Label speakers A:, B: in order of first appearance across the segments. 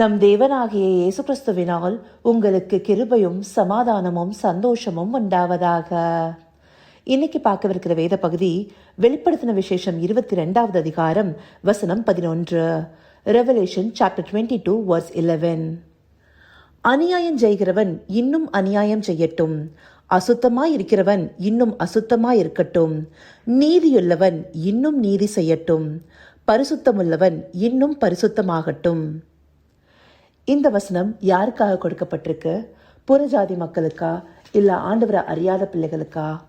A: நம் தேவனாகிய இயேசு கிறிஸ்துவினால் உங்களுக்கு கிருபையும் சமாதானமும் சந்தோஷமும் உண்டாவதாக. இன்னைக்கு பார்க்கவிருக்கிற வேத பகுதி வெளிப்படுத்தின விசேஷம் இருபத்தி ரெண்டாவது அதிகாரம் வசனம் பதினொன்று. Revelation chapter twenty two verse eleven அநியாயம் செய்கிறவன் இன்னும் அநியாயம் செய்யட்டும். அசுத்தமாய் இருக்கிறவன் இன்னும் அசுத்தமாய் இருக்கட்டும் நீதியுள்ளவன் இன்னும் நீதி செய்யட்டும். பரிசுத்தமுள்ளவன் இன்னும் பரிசுத்தமாகட்டும். இந்த வசனம் யாருக்காக கொடுக்கப்பட்டிருக்கு? புறஜாதி மக்களுக்கா? இல்லை ஆண்டவரை அறியாத பிள்ளைகளுக்கா?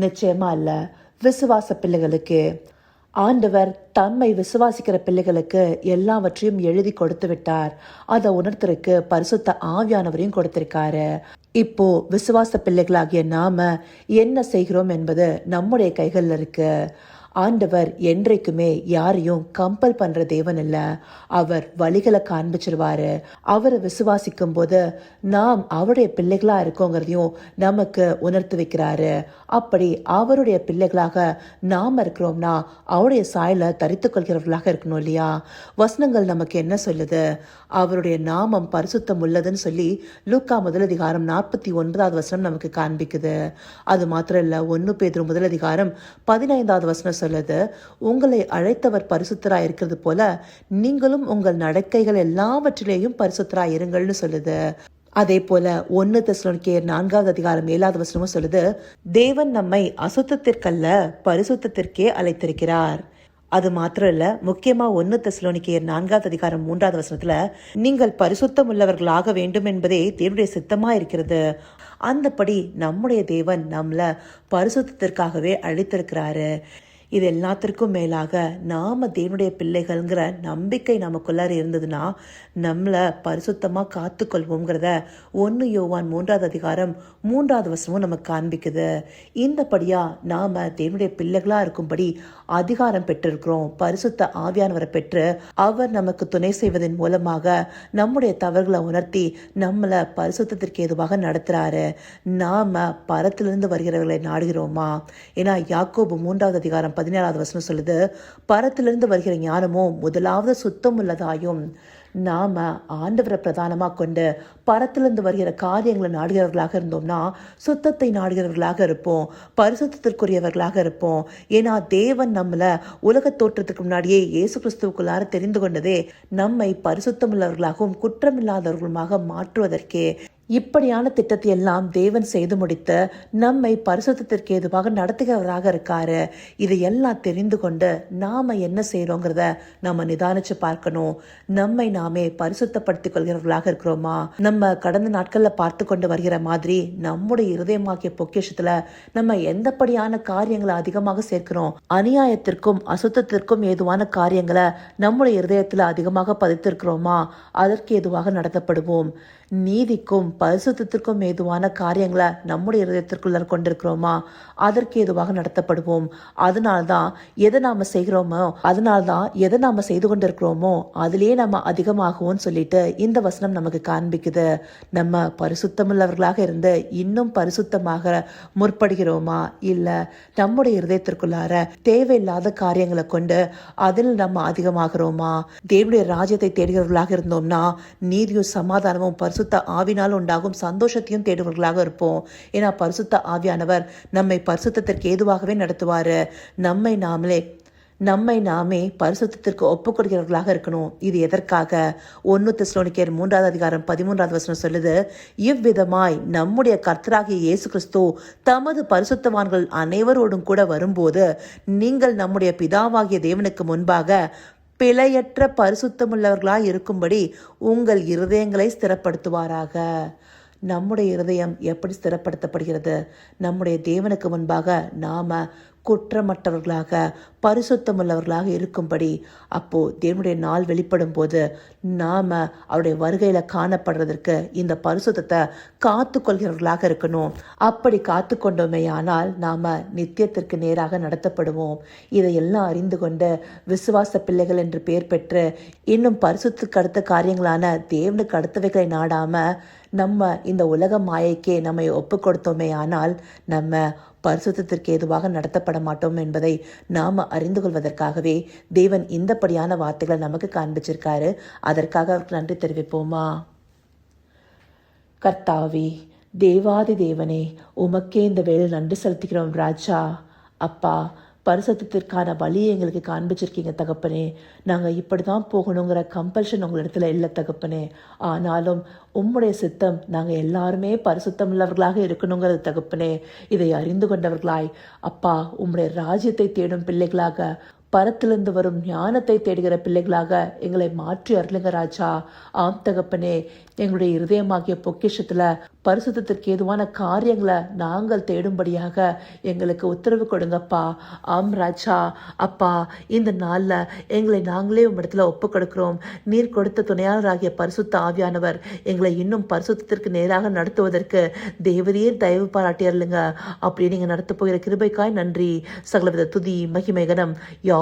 A: நிச்சயமா இல்லை விசுவாச பிள்ளைகளுக்கு. ஆண்டவர் தம்மை விசுவாசிக்கிற பிள்ளைகளுக்கு எல்லாவற்றையும் எழுதி கொடுத்து விட்டார். அதை உணர்த்தருக்கு பரிசுத்த ஆவியானவரையும் கொடுத்திருக்காரு. இப்போ விசுவாச பிள்ளைகளாகிய நாம என்ன செய்கிறோம் என்பது நம்முடைய கைகளில் இருக்கு. ஆண்டவர் என்றைக்குமே யாரையும் கம்பல் பண்ற தேவன் இல்ல. அவர் வழிகளை காண்பிச்சிருவாரு. அவரை விசுவாசிக்கும் போது நாம் அவருடைய பிள்ளைகளா இருக்கோங்கிறதையும் நமக்கு உணர்த்து வைக்கிறாரு. அப்படி அவருடைய பிள்ளைகளாக நாம் இருக்கிறோம்னா அவருடைய சாயலை தரித்து கொள்கிறவர்களாக இருக்கணும் இல்லையா? வசனங்கள் நமக்கு என்ன சொல்லுது? அவருடைய நாமம் பரிசுத்தம் உள்ளதுன்னு சொல்லி லூக்கா முதலதிகாரம் நாற்பத்தி ஒன்பதாவது வசனம் நமக்கு காண்பிக்குது. அது மாத்திரம் இல்ல ஒன்னு பேதுரு முதலதிகாரம் பதினைந்தாவது வசனம் சொல்லுது உங்களை அழைத்தவர் பரிசுத்தராக இருக்கிறது போல நீங்களும் உங்கள் நடக்கைகள் எல்லாவற்றிலேயும் பரிசுத்தராக இருங்கள்னு சொல்லுது. அதே போல ஒன்னு தெசலோனிக்கேயர் நான்காவது அதிகாரம் ஏழாவது வசனமும் சொல்லுது தேவன் நம்மை அசுத்தத்திற்கல்ல பரிசுத்தத்திற்கே அழைத்திருக்கிறார். அது மாத்திரம் இல்ல முக்கியமா ஒன்னு தெசலோனிக்கேயர் நான்காவது அதிகாரம் மூன்றாவது வசனத்துல நீங்கள் பரிசுத்தம் உள்ளவர்களாக வேண்டும் என்பதே தேவனுடைய சித்தமா இருக்கிறது. அந்தபடி நம்முடைய தேவன் நம்மள பரிசுத்தத்திற்காகவே அழைத்திருக்கிறாரு. இது எல்லாத்திற்கும் மேலாக நாம் தேவனுடைய பிள்ளைகள்ங்கிற நம்பிக்கை நமக்குள்ளார இருந்ததுன்னா நம்மளை பரிசுத்தமாக காத்துக்கொள்வோங்கிறத ஒன்று யோவான் மூன்றாவது அதிகாரம் மூன்றாவது வசனமும் நமக்கு காண்பிக்குது. இந்தபடியாக நாம் தேவனுடைய பிள்ளைகளாக இருக்கும்படி அதிகாரம் பெற்றிருக்கிறோம். பரிசுத்த ஆவியானவரை பெற்று அவர் நமக்கு துணை செய்வதன் மூலமாக நம்முடைய தவறுகளை உணர்த்தி நம்மளை பரிசுத்தத்திற்கு ஏதுவாக நடத்துகிறாரு நாம் பரத்திலிருந்து வருகிறவர்களை நாடுகிறோமா? ஏன்னா யாக்கோபு மூன்றாவது அதிகாரம் பதினேழாவது வசனம் சொல்லுது பரத்திலிருந்து வருகிற ஞானமும் முதலாவது சுத்தம் உள்ளதாயும் நாம் ஆண்டவரை பிரதானமாக கொண்டு பரத்திலிருந்து வருகிற காரியங்களை நாடுகிறவர்களாக இருந்தோம்னா சுத்தத்தை நாடுகிறவர்களாக இருப்போம் பரிசுத்திற்குரியவர்களாக இருப்போம். ஏன்னா தேவன் நம்மளை உலக தோற்றத்துக்கு முன்னாடியே இயேசு கிறிஸ்துவுக்குள்ளார தெரிந்து கொண்டதே நம்மை பரிசுத்தமுள்ளவர்களாகவும் குற்றமில்லாதவர்களுமாக மாற்றுவதற்கே இப்படியான திட்டத்தை எல்லாம் தேவன் செய்து முடித்து நம்மை பரிசுத்தத்திற்கு ஏதுவாக நடத்துகிறவராக இருக்காரு. இதை எல்லாம் தெரிந்து கொண்டு நாம என்ன செய்யறோங்கிறத நம்ம நிதானிச்சு பார்க்கணும். நம்மை நாமே பரிசுத்தப்படுத்திக் கொள்கிறவர்களாக இருக்கிறோமா? நம்ம கடந்த நாட்கள்ல பார்த்து கொண்டு வருகிற மாதிரி நம்முடைய இருதயமாக்கிய பொக்கிஷத்துல நம்ம எந்தப்படியான காரியங்களை அதிகமாக சேர்க்கிறோம்? அநியாயத்திற்கும் அசுத்தத்திற்கும் ஏதுவான காரியங்களை நம்முடைய இருதயத்துல அதிகமாக பதித்திருக்கிறோமா? அதற்கு ஏதுவாக நடத்தப்படுவோம். நீதிக்கும் பரிசுத்தத்திற்கும் ஏதுவான காரியங்களை நம்முடைய இருதயத்திற்குள்ள கொண்டிருக்கிறோமா? அதற்கு ஏதுவாக நடத்தப்படுவோம். அதனால்தான் எதை நாம செய்கிறோமோ அதனால்தான் எதை நாம செய்து கொண்டிருக்கிறோமோ அதிலேயே நம்ம அதிகமாகவும் சொல்லிட்டு இந்த வசனம் நமக்கு காண்பிக்குது. நம்ம பரிசுத்தமுள்ளவர்களாக இருந்து இன்னும் பரிசுத்தமாக முற்படுகிறோமா? இல்ல நம்முடைய இருதயத்திற்குள்ளார தேவையில்லாத காரியங்களை கொண்டு அதில் நம்ம அதிகமாகிறோமா? தேவனுடைய ராஜ்யத்தை தேடுகிறவர்களாக இருந்தோம்னா நீதியும் சமாதானமும் பரிசுத்த ஆவினால் உண்டாகும். சந்தோஷத்தையும் தேடுவர்களாக இருப்போம். ஏன்னா பரிசுத்த ஆவியானவர் நம்மை பரிசுத்தத்திற்கு ஏதுவாகவே நடத்துவார். நம்மை நாமளே நம்மை நாமே பரிசுத்திற்கு ஒப்புக் கொடுக்கிறவர்களாக இருக்கணும். இது எதற்காக? ஒன்னு தெஸ்லோனிக்கர் மூன்றாவது அதிகாரம் பதிமூன்றாவது வசனம் சொல்லுது இவ்விதமாய் நம்முடைய கர்த்தராகிய இயேசு கிறிஸ்து தமது பரிசுத்தவான்கள் அனைவரோடும் கூட வரும்போது நீங்கள் நம்முடைய பிதாவாகிய தேவனுக்கு முன்பாக பிழையற்ற பரிசுத்தமுள்ளவர்களாய் இருக்கும்படி உங்கள் இருதயங்களை ஸ்திரப்படுத்துவாராக. நம்முடைய இருதயம் எப்படி ஸ்திரப்படுத்தப்படுகிறது? நம்முடைய தேவனுக்கு முன்பாக நாம குற்றமற்றவர்களாக பரிசுத்தமுள்ளவர்களாக இருக்கும்படி அப்போது தேவனுடைய நாள் வெளிப்படும் போது நாம் அவருடைய வருகையில் காணப்படுறதற்கு இந்த பரிசுத்தத்தை காத்து கொள்கிறவர்களாக இருக்கணும். அப்படி காத்து கொண்டோமே ஆனால் நாம் நித்தியத்திற்கு நேராக நடத்தப்படுவோம். இதையெல்லாம் அறிந்து கொண்டு விசுவாச பிள்ளைகள் என்று பெயர் பெற்று இன்னும் பரிசுத்துக்கு அடுத்த காரியங்களான தேவனுக்கு அடுத்தவைகளை நாடாமல் நம்ம இந்த உலக மாயைக்கே நம்மை ஒப்பு கொடுத்தோமே ஆனால் நம்ம பரிசுத்திற்கு ஏதுவாக நடத்தப்பட மாட்டோம் என்பதை நாம் அறிந்து கொள்வதற்காகவே தேவன் இந்தப்படியான வார்த்தைகளை நமக்கு காண்பிச்சிருக்காரு. அதற்காக அவருக்கு நன்றி தெரிவிப்போமா? கர்த்தாவி தேவாதி தேவனே உமக்கே இந்த வேலை நன்றி செலுத்துகிறோம் ராஜா. அப்பா பரிசுத்தத்திற்கான வழியை எங்களுக்கு காண்பிச்சிருக்கீங்க தகப்பனே. நாங்கள் இப்படி தான் போகணுங்கிற கம்பல்ஷன் உங்களிடத்துல இல்லை தகப்பனே. ஆனாலும் உம்முடைய சித்தம் நாங்கள் எல்லாருமே பரிசுத்தம் உள்ளவர்களாக இருக்கணுங்கிறது தகப்பனே. இதை அறிந்து கொண்டவர்களாய் அப்பா உம்முடைய ராஜ்யத்தை தேடும் பிள்ளைகளாக பரத்திலிருந்து வரும் ஞானத்தை தேடுகிற பிள்ளைகளாக எங்களை மாற்றி அருளுங்க ராஜா. ஆம் தகப்பனே. எங்களுடைய இருதயமாகிய பொக்கிஷத்துல பரிசுத்தத்திற்கு ஏதுவான காரியங்களை நாங்கள் தேடும்படியாக எங்களுக்கு உத்தரவு கொடுங்கப்பா. ஆம் ராஜா. அப்பா இந்த நாளில் எங்களை நாங்களே உம்மிடத்துல ஒப்பு கொடுக்கிறோம் நீர் கொடுத்த துணையாளராகிய பரிசுத்த ஆவியானவர் எங்களை இன்னும் பரிசுத்தத்திற்கு நேராக நடத்துவதற்கு தேவதையே தயவு பாராட்டியருளுங்க அப்படி நீங்கள் நடத்த போகிற கிருபைக்காய் நன்றி. சகலவித துதி மகிமேகனம் யா